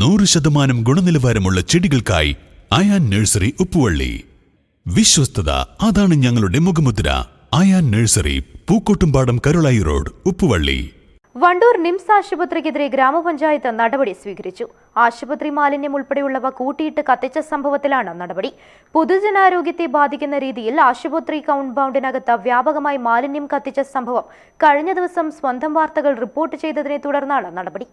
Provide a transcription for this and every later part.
നൂറ് ശതമാനം ഗുണനിലവാരമുള്ള ചെടികൾക്കായി അയാൻ നഴ്സറി ഉപ്പുവള്ളി. വിശ്വസ്തത അതാണ് ഞങ്ങളുടെ മുഖമുദ്ര. Ayaan nursery Pookkottumpadam Karulai road Uppuvalli. Wandoor nymphs ആശുപത്രിക്കെതിരെ ഗ്രാമപഞ്ചായത്ത് നടപടി സ്വീകരിച്ചു. ആശുപത്രി മാലിന്യം ഉൾപ്പെടെയുള്ളവ കൂട്ടിയിട്ട് കത്തിച്ച സംഭവത്തിലാണ് നടപടി. പൊതുജനാരോഗ്യത്തെ ബാധിക്കുന്ന രീതിയിൽ ആശുപത്രി കൗൺബൗണ്ടിനകത്ത് വ്യാപകമായി മാലിന്യം കത്തിച്ച സംഭവം കഴിഞ്ഞ ദിവസം സ്വന്തം വാർത്തകൾ റിപ്പോർട്ട് ചെയ്തതിനെ തുടർന്നാണ് നടപടി.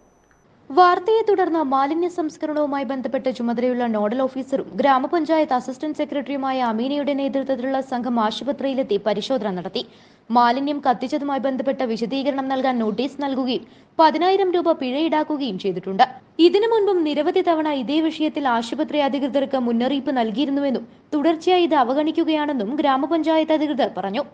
വാർത്തയെ തുടർന്ന് മാലിന്യ സംസ്കരണവുമായി ബന്ധപ്പെട്ട് ചുമതലയുള്ള നോഡൽ ഓഫീസറും ഗ്രാമപഞ്ചായത്ത് അസിസ്റ്റന്റ് സെക്രട്ടറിയുമായ അമീനയുടെ നേതൃത്വത്തിലുള്ള സംഘം ആശുപത്രിയിലെത്തി പരിശോധന നടത്തി. മാലിന്യം കത്തിച്ചതുമായി ബന്ധപ്പെട്ട വിശദീകരണം നൽകാൻ നോട്ടീസ് നൽകുകയും പതിനായിരം രൂപ പിഴ ഈടാക്കുകയും ചെയ്തിട്ടുണ്ട്. ഇതിനു മുൻപും നിരവധി തവണ ഇതേ വിഷയത്തിൽ ആശുപത്രി അധികൃതർക്ക് മുന്നറിയിപ്പ് നൽകിയിരുന്നുവെന്നും തുടർച്ചയായി ഇത് അവഗണിക്കുകയാണെന്നും ഗ്രാമപഞ്ചായത്ത് അധികൃതർ പറഞ്ഞു.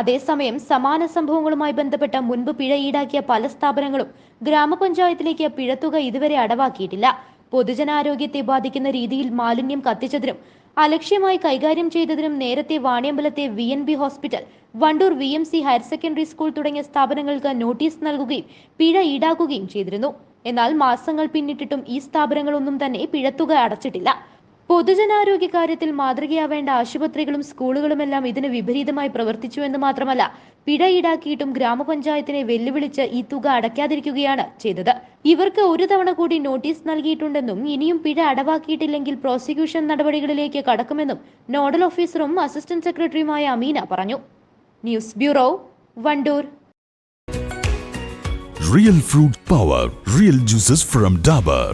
അതേസമയം സമാന സംഭവങ്ങളുമായി ബന്ധപ്പെട്ട മുൻപ് പിഴ ഈടാക്കിയ പല സ്ഥാപനങ്ങളും ഗ്രാമപഞ്ചായത്തിലേക്ക് പിഴത്തുക ഇതുവരെ അടവാക്കിയിട്ടില്ല. പൊതുജനാരോഗ്യത്തെ ബാധിക്കുന്ന രീതിയിൽ മാലിന്യം കത്തിച്ചതിനും അലക്ഷ്യമായി കൈകാര്യം ചെയ്തതിനും നേരത്തെ വാണിയമ്പലത്തെ V N B hospital Vandoor V M C higher secondary school തുടങ്ങിയ സ്ഥാപനങ്ങൾക്ക് നോട്ടീസ് നൽകുകയും പിഴ ഈടാക്കുകയും ചെയ്തിരുന്നു. എന്നാൽ മാസങ്ങൾ പിന്നിട്ടിട്ടും ഈ സ്ഥാപനങ്ങളൊന്നും തന്നെ പിഴത്തുക അടച്ചിട്ടില്ല. പൊതുജനാരോഗ്യ കാര്യത്തിൽ മാതൃകയാവേണ്ട ആശുപത്രികളും സ്കൂളുകളുമെല്ലാം ഇതിന് വിപരീതമായി പ്രവർത്തിച്ചു എന്ന് മാത്രമല്ല പിഴ ഈടാക്കിയിട്ടും ഗ്രാമപഞ്ചായത്തിനെ വെല്ലുവിളിച്ച് ഈ തുക അടയ്ക്കാതിരിക്കുകയാണ് ചെയ്തത്. ഇവർക്ക് ഒരു തവണ കൂടി നോട്ടീസ് നൽകിയിട്ടുണ്ടെന്നും ഇനിയും പിഴ അടവാക്കിയിട്ടില്ലെങ്കിൽ പ്രോസിക്യൂഷൻ നടപടികളിലേക്ക് കടക്കുമെന്നും നോഡൽ ഓഫീസറും അസിസ്റ്റന്റ് സെക്രട്ടറിയുമായ അമീന പറഞ്ഞു. News bureau Vandoor. Real fruit power real juices from Dabur